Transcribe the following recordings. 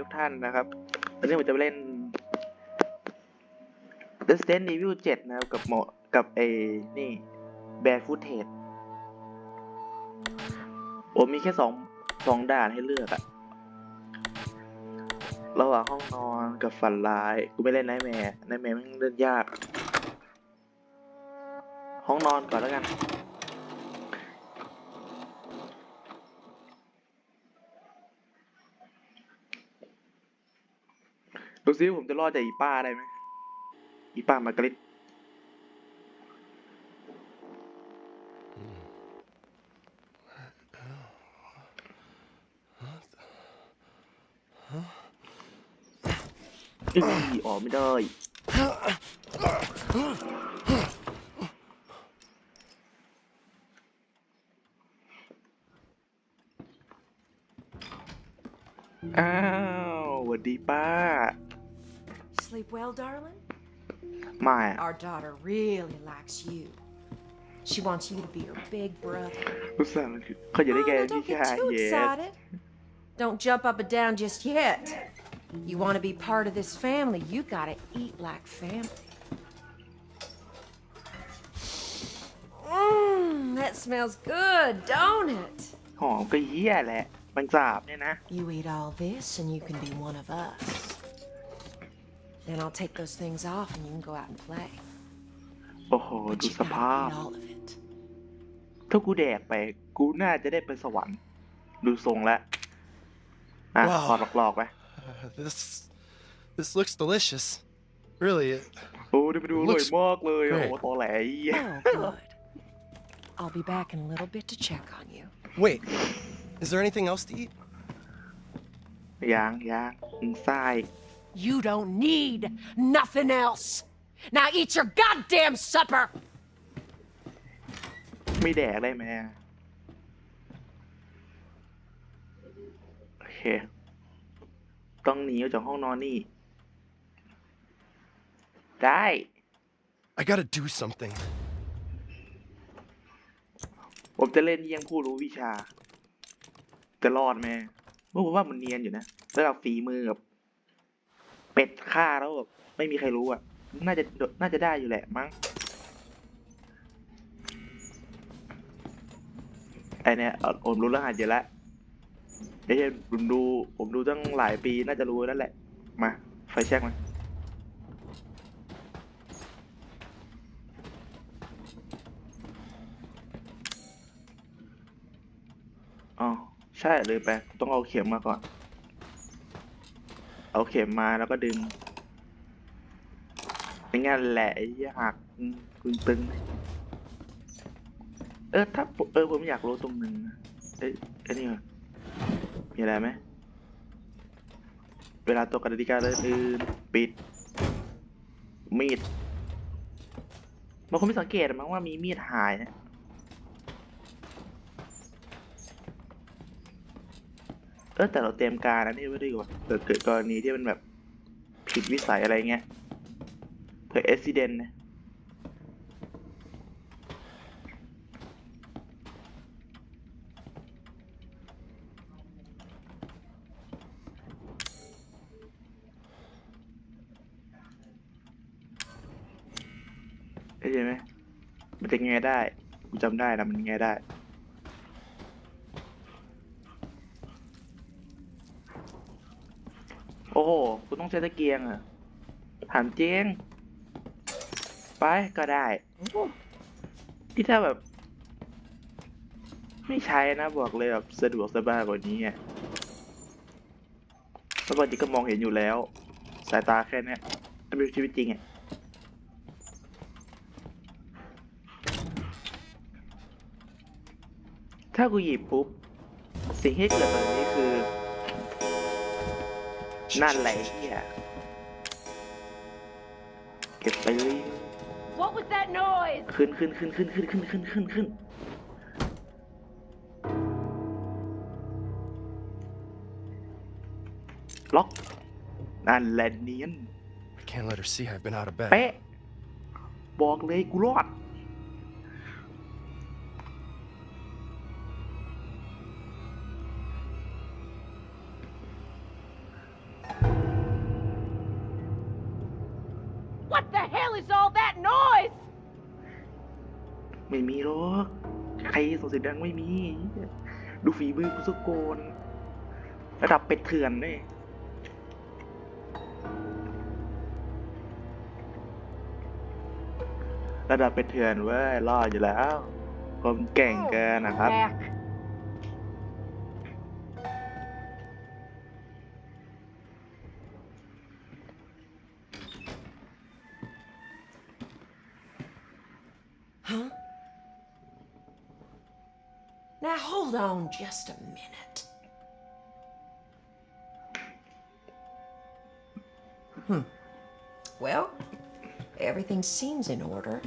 ทุกท่านนะครับวันนี้ผมจะไปเล่น Resident Evil 7 นะครับ กับหมอกับเอนี่ Bad Footage ผมมีแค่สองสองด่านให้เลือกอะระหว่างห้องนอนกับฝันร้าย กูไม่เล่นไนท์แมร์ไนท์แมร์มันเล่นยาก ห้องนอนก่อนแล้วกัน ซิผมจะรอดจากอีป้าได้ไหมอีป้ามากร็ตอื้อออกไม่ได้อ้าวสวัสดีป้า Sleep well, darling? ไม่อะ Our daughter really likes you. She wants you to be her big brother. รู้สึกมันคือเขาจะได้ Oh, แก now พี่ don't ชาย get too เย็ด excited. Don't jump up and down just yet. You want to be part of this family, you gotta eat like family. Mmm, that smells good, don't it? หอมก็เหี้ยแหละมันสาบเนี่ยนะ You eat all this and you can be one of us. Then I'll take those things off and you can go out and play. โอ้โห But ดู you สภา gotta พ eat all of it. ถ้ากูแดกไป กูน่าจะได้ไปสวรรค์ ดูทรงแล้วอ่ะ ว้าว ขอหลอกๆไป Uh, this this looks delicious. Really, it, โอ้นี่ไปดูอร่อย Looks มากเลยโอ้ great โหตอแหลไอ้เหี้ย Oh, good. I'll be back in a little bit to check on you. wait. Is there anything else to eat? ยางยางมึงไส้ You don't need nothing else. Now eat your goddamn supper. ไม่แดกได้ไหมโอเค ต้องหนีออกจากห้องนอนนี่ ได้ I gotta do something. ผมจะเล่นเยี่ยงผู้รู้วิชา จะรอดไหมเมื่อผมว่ามันเนียนอยู่นะระดับฝีมือกับ เป็ดฆ่าแล้วแบบไม่มีใครรู้อะ น่าจะน่าจะได้อยู่แหละมั้งไอเนี่ยผมรู้รหัสอยู่แล้วไม่ใช่ผมดู ผมดูตั้งหลายปีน่าจะรู้แล้วแหละ มา ไฟแช็กมาอ๋อใช่เลยไป ต้องเอาเข็มมาก่อน เอาเข็มมาแล้วก็ดึงอย่งั้นแหละไอ้เหี้ยหักอืมตึงตึง เออถ้าเออผมอยากรู้ตรงหนึ่งนะเอ้ยไอ้นี่ก่อมีอะไรไหมเวลาตัวกติกาอื่นปิด มีดบางคนไม่สังเกตมั้งว่ามีมีดหายนะ ออแต่เราเตรียมการอันนี้ไว้ดีกว่าเกิดเกิดกรณีที่มันแบบผิดวิสัยอะไรเงี้ยเผื่ออุบิเหตุนะเข้าใจไหมมันจะแงได้กูจำได้นะมันแงได้ โอ้โห กูต้องใช้ตะเกียงเหรอะถามเจงไปก็ได้ที่ถ้าแบบ ไม่ใช้นะบอกเลยแบบสะดวกสบายกว่านี้อะแล้วปกติก็มองเห็นอยู่แล้ว สายตาแค่เนี้ยถ้าเป็นชีวิตจริงอะถ้ากูหยิบปุ๊บ สิ่งที่เกิดตอนนี้คือ นั่นแหละไอ้เฮียเก็บไปเลย What was that noise? ขึ้นขึ้นขึ้นขึ้นขึ้นขึ้นขึ้นขึ้นขึ้นล็อกนั่นแหละเนียน I can't let her see I've been out of bed. เป๊ะบอกเลยกูรอด is all that noise? ไม่มีหรอก ใครส่งเสียงดังไม่มี ดูฝีมือกูสโกน ระดับเป็ดเถื่อนเลยระดับเป็ดเถื่อนเว้ยรอดอยู่แล้วผมเก่งเกินนะครับ Back. Now hold on just a minute. Hmm. Well, everything seems in order.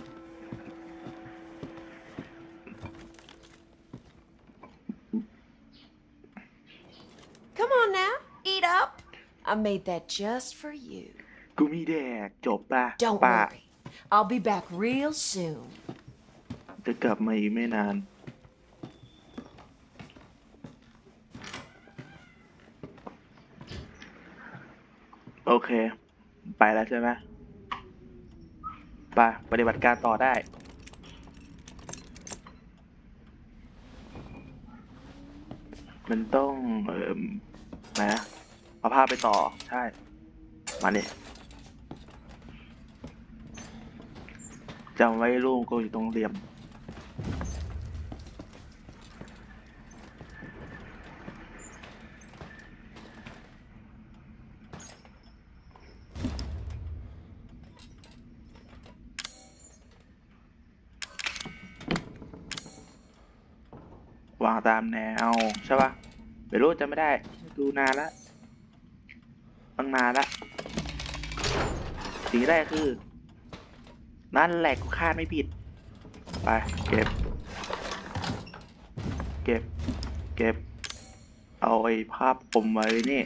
Come on now, eat up. I made that just for you. กูมีแดกจบป่ะ Don't ป่ะ worry. I'll be back real soon. จะกลับมาอีกไม่นาน โอเค ไปแล้วใช่ไหมไปปฏิบัติการต่อได้ มันต้อง เอ่อนะเอาภาไปต่อ ใช่ มาเนี่ยจำไว้ลูกก็อยู่ตรงเหลี่ยม วางตามแนว ใช่ปะไม่รู้จะไม่ได้ ดูนานละตั้งนานละสิ่งที่ได้คือ นั่นแหละกูคาดไม่ผิด ไป เก็บ เก็บ เก็บ เอาไอ้ภาพผมไว้นี่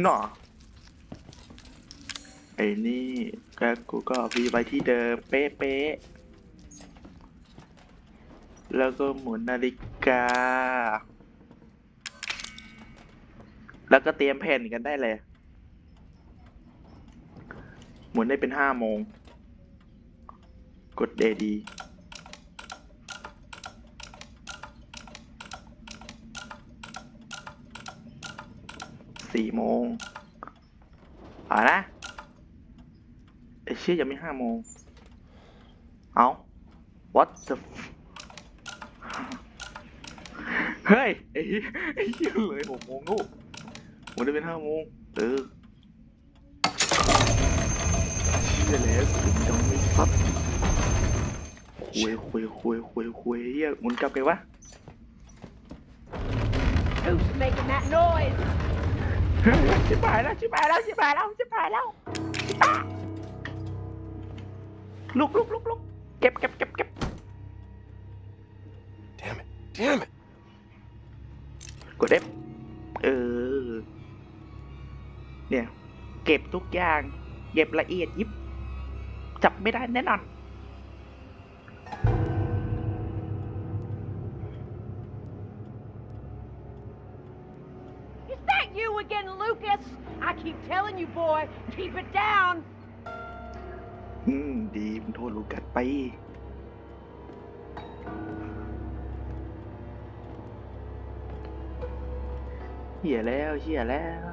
หนอไอ้นี่ก็กูก็เอาพี่ไว้ที่เดิม เป๊ะ แล้วก็หมุนนาฬิกา แล้วก็เตรียมแผ่นกันได้เลย หมุนได้เป็นห้าโมง กดเดดีสี่โมงเอานะไอเชี่ยยังไม่ห้าโมง เอา what the f- เฮ้ยไอ้เหี้ยไอ้เหี้ยเลยหกโมงลูกหมดได้เป็นห้าโมงเออเชี่ยแล้วถึงจังไม่ซับคุยคุยคุยคุยคุยเฮียหมุนกลับไปวะ Who's making that noise? ชิบหายแล้วชิบหายแล้วชิบหายแล้วชิบหายแล้วอะลุกลุกลุกลุกเก็บเก็บเก็บเก็บ Damn it. Damn it. กด F เออ เนี่ย เก็บทุกอย่าง เก็บละเอียดยิบ จับไม่ได้แน่นอน Is that you again, Lucas? I keep telling you, boy, keep it down. อืม ดีมึงโทษลูกัสไป เหี้ยแล้วเหี้ยแล้ว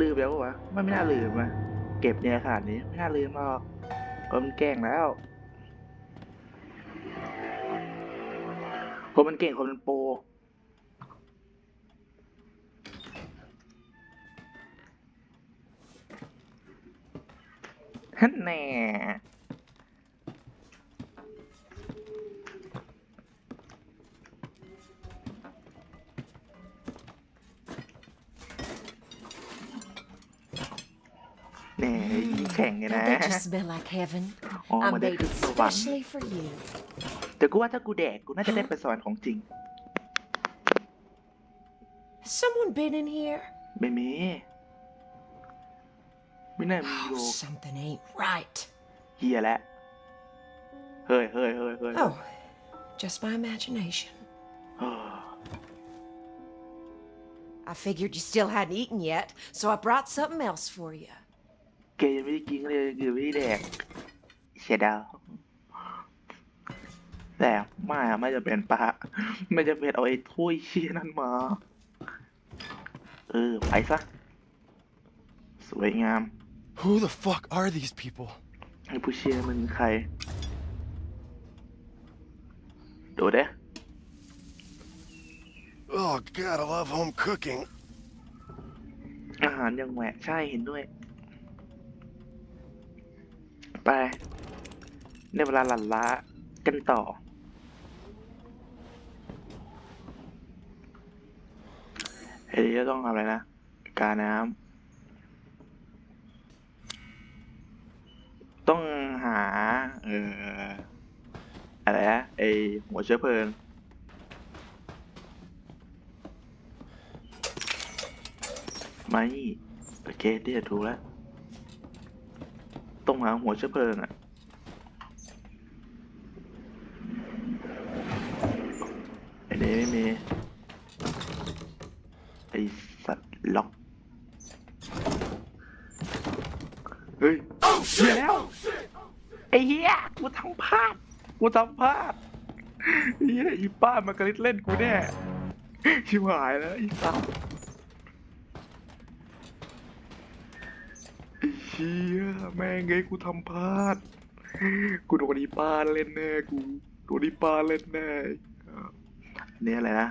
ลืมแล้ววะไม่ไม่น่าลืมอะเก็บเนี่ยขาดนี้ไม่น่าลืมหรอกคนมันแกล้งแล้วคนมันเก่งคนมันโปรฮันแน่ ยิงแข่งไง I นะ bet you smell like heaven. อ๋อ I มันได้ made ขึ้ it นสวรรค์ especially for you. แต่กูว่าถ้ากูแดก กูน่าจะได้ไปสวรรค์ของจริง Has someone been in here? ไม่มี ไม่น่ามีโล Oh, something ain't right. เฮียแล้ว เฮ้ยเฮ้ยเฮ้ยเฮ้ย Oh, just my imagination. เฮ้ย I figured you still hadn't eaten yet, so I brought something else for you. แกยังไม่ได้กินเลยคือไม่ได้แดกเสียดาวแต่ไม่อะไม่จะเป็นปะไม่จะเป็นเอาไอ้ถ้วยเชี่ยนั่นมา เออ ไปซะ สวยงาม Who the fuck are these people? ไอ้ผู้เชี่ยมันใคร ดูเด้ Oh god, I love home cooking. อาหารยังแหวะใช่เห็นด้วย ไป ในเวลาหลั่นล้ากันต่อ เฮ้ยจะต้องทำอะไรนะ กาน้ำ ต้องหา เอ่อ อะไรนะไอหัวเชื้อเพลิงไม่โอเคเดี๋ยวถูกแล้ว ต้องหาหัวเชื้อเพลิงอะไอ้นี่ไม่มีไอสัตว์ล็อกเฮ้ยเฮียแล้วไอเฮียกูทำพลาดกูทำพลาดเฮียอีป้ามากระลิดเล่นกูแน่ชิบหายแล้วไอีสัตว์ ไอ้เชี่ยแม่งไงกูทำพลาด กูโดนดีปาเล่นแน่กูโดนดีปาเล่นแน่เนี่ยอะไรนะ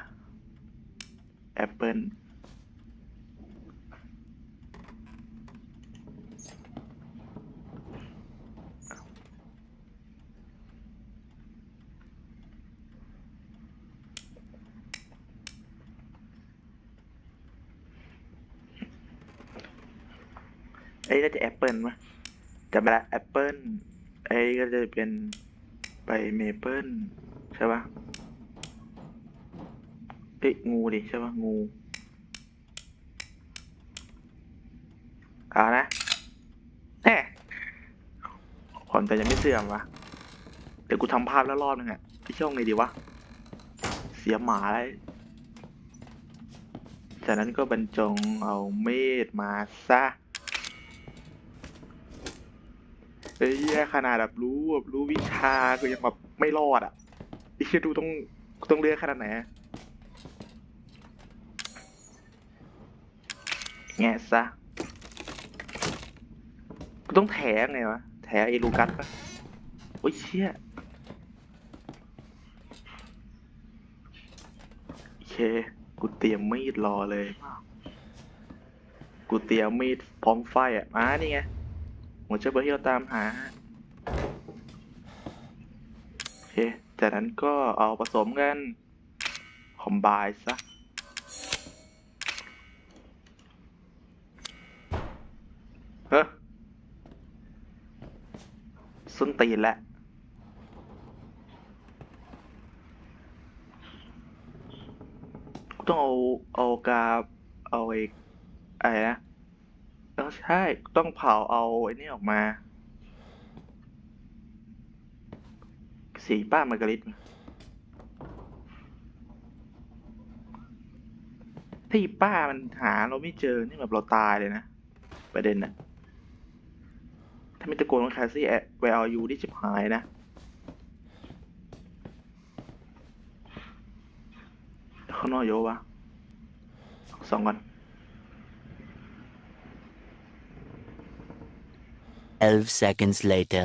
แอปเปิล ไอ้ยน่าจะแอปเปิลมั้ยจำไม่ละแอปเปิลไอ้ก็จะเป็นไปเมเปิลใช่ปะเอ้ยงูดิใช่ปะงูเอานะแหมความแต่ยังไม่เสื่อมวะเดี๋ยวกูทำภาพแล้วรอบนึงอะพี่ช่องไงดีวะ เสียหมาเลยจากนั้นก็บรรจงเอาเมดมาซะ เอ้ยแย่ขนาดแบบรู้แบบรู้วิชาก็ยังแบบไม่รอดอะไอ้เชี่ยดูต้องต้องเลือกขนาดไหนแง่ซะกูต้องแถไงวะแถไอ้ลูกัสปะโอ้ยเชี่ยโอเค กูเตรียมมีดรอเลย กูเตรียมมีดพร้อมไฟอะมานี่ไง หัวเชื้อเพลิงที่เราตามหาโอเคจากนั้นก็เอาผสมกันคอมบายซะเฮ้ส้นตีนแหล้วต้องเอาเอากาเอาไอ้อะไรนะ เออใช่ ต้องเผาเอาไอ้นี่ออกมา สีป้ามาการิตถ้าอีป้ามันหาเราไม่เจอ นี่แบบเราตายเลยนะ ประเด็นน่ะถ้าไม่ตะโกนว่าคาซี่แอแวร์ยูที่ชิบหายนะข้างนอกเยอะวะสองก่อน 12 seconds later.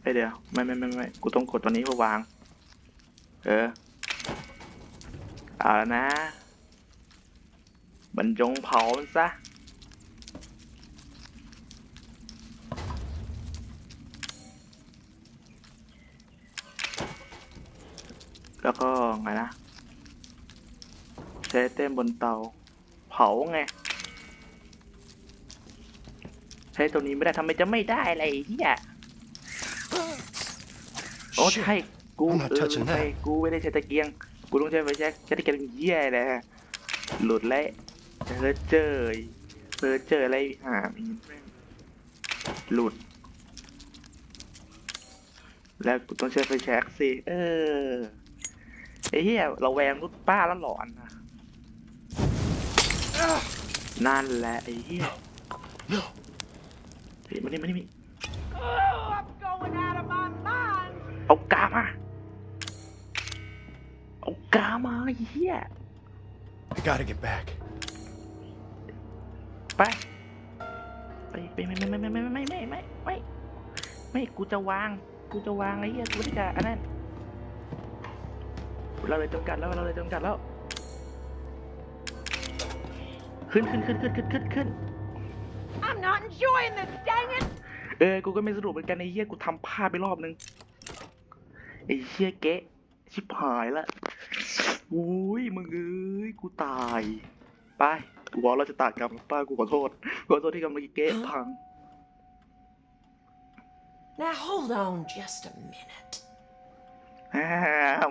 เอ้ยเดี๋ยว ไม่ไม่ไม่ไม่กูต้องกดตัวนี้เพื่อวาง เออ เอาแล้วนะบรรจงเผามันซะ แล้วก็ไงนะ ใช้เต้มบนเตา เผาไง ใช้ตัวนี้ไม่ได้ทำไมจะไม่ได้อะไรเฮียโอ้ Shit. ใช่กู I'm not เออ touching ไป that. กูไม่ได้ใช้ตะเกียง กูต้องใช้ไฟแช็กใช้ตะเกียงเหี้ยเลยหลุดแล้วเฮ้อเจอเฮ้อเจออะไรหามีแม่งหลุด แล้วกูต้องใช้ไฟแช็กสิเออไอ้เหี้ยเราแวงรุดป้าแล้วหลอนนะนั่นแหละไอ้เหี้ย No. เฮ้ยมา นี่มานี่มานี่ Oh, I'm going out of my mind. เอากามา เอากามาไอ้เฮีย I gotta get back. ไป ไปไปไม่ไม่ไม่ไม่ไม่ไม่ไม่ไม่ไม่ไม่กูจะวาง กูจะวางไอ้เหี้ยกูไม่ได้จะอันนั้นเราเลยจำกัดแล้วเราเลยจำกัดแล้ว ขึ้นขึ้นขึ้นขึ้นขึ้นขึ้นขึ้น I'm not enjoying this, dang it. เออ กูก็ไม่สนุกเหมือนกันไอ้เหี้ย กูทำพลาดไปรอบนึง ไอ้เหี้ยเกะชิบหายละอุ้ย มึงเอ้ย กูตาย ไป กูบอกเราจะตากกรรมป้ากูขอโทษ ขอโทษที่กำลังเกะพัง Now hold on just a minute. ฮ่า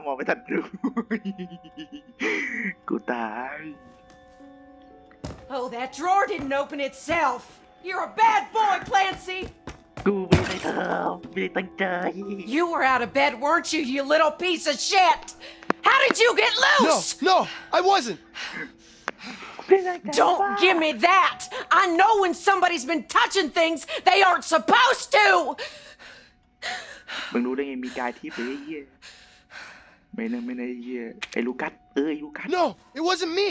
มองไม่ทันดูกูตาย Oh, that drawer didn't open itself. You're a bad boy, Clancy. กูไม่ได้ทำไม่ได้ตั้งใจ You were out of bed, weren't you, you little piece of shit? How did you get No, loose? no, I wasn't. ไม่ได้ตั้งใจ Don't give me that. I know when somebody's been touching things they aren't supposed to. มึงรู้ได้ไงมีกายทิพย์ไอ้เหี้ยไม่นะไม่นะไอ้เหี้ยไอ้ลูกัสเออไอ้ลูกัส No, it wasn't me.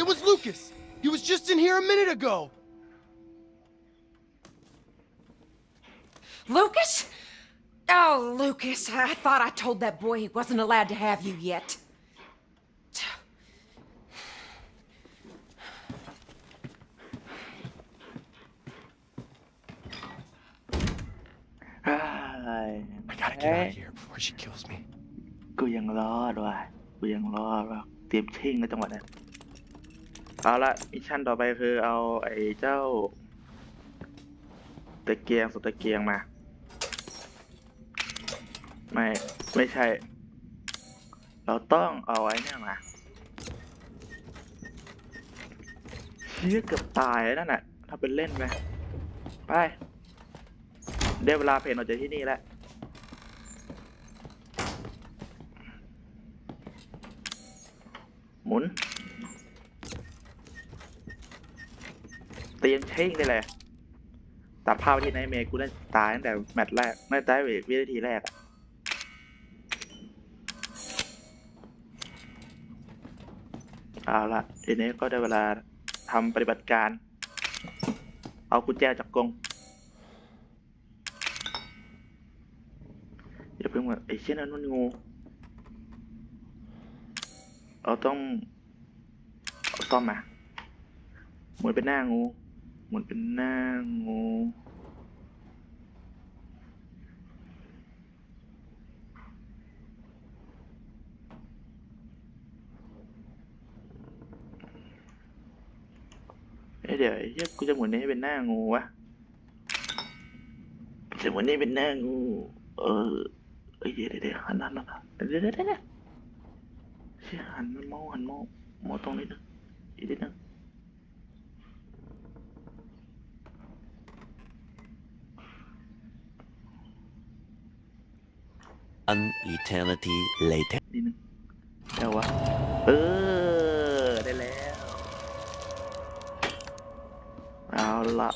It was Lucas. He was just in here a minute ago. Lucas? Oh, Lucas, I thought I told that boy he wasn't allowed to have you yet. เฮ้ย I gotta get out of here before she kills me. กูยังรอดว่ะ กูยังรอดว่ะ เตรียมชิงแล้วจังหวะนั้นเอาละมิชชั่นต่อไปคือเอาไอ้เจ้า ตะเกียงสุดตะเกียงมา ไม่ไม่ใช่ เราต้องเอาไอ้เนี่ยมาเชี่ยเกือบตายแล้วนั่นน่ะถ้าเป็นเล่นไปไปได้เวลาเพนออกจากที่นี่แล้วหมุนเตียงเช่งได้เลยตัดภาพที่นท์เมย์กูได้ตายตั้งแต่แมตช์แรกไม่ตายเววินาทีแรกอะ เอาละทีนี้ก็ได้เวลาทำปฏิบัติการ เอากุญแจจากกรงอย่าเพิ่งว่าไอ้เช่นนั้นมันงูเราต้องเอาซ่อมมาหมุนเป็นหน้างูหมุนเป็นหน้างู เอ้ยเดี๋ยวไอ้เหี้ยกูจะหมุนนี้ให้เป็นหน้างูวะจะหมุนนี้เป็นหน้างู เออเอ้ยเดี๋ยวเดี๋ยวเดี๋ยวหันหันหันเดี๋ยวเดี๋ยวเดี๋ยวเดี๋ยวเชี่ยหันมันมองหันมองมองตรงนี้นึงอีกนิดนึง An eternity later. นิดนึงเดี๋ยววะเออ ละ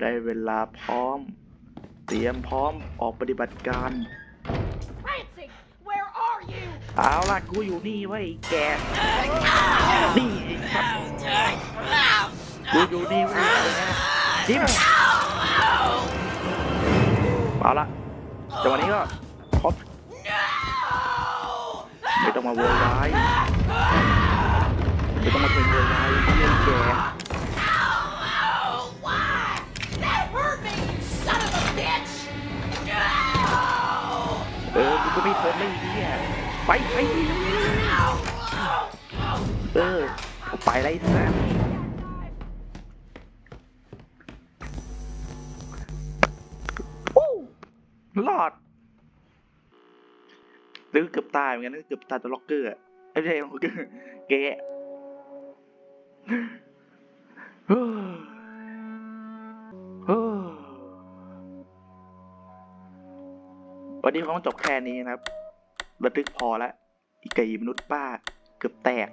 ได้เวลาพร้อม เตรียมพร้อมออกปฏิบัติการ Clancy, where are you? เอาล่ะกูอยู่นี่ไว้ยไอ้แกนี่ไอ้ครับกูอยู่นี่ไว้ยไอ้แกจิ้มเอาละจังหวะนี้ก็พบไม่ต้องมาโวยวายไม่ต้องมาเพลงโวยวายเยี่ยแก ไม่ทนเลยไอ้เนี่ยไปไปเออไปไรซะอู้รอดหรือเกือบตายเหมือนกันนะเกือบตายตัวล็อกเกอร์อะไม่ใช่ล็อกเกอร์แกะเฮ้อเฮ้อวันนี้คงจบแค่นี้นะครับ ระทึกพอแล้วอีกไก่มนุษย์ป้าเกือบแตก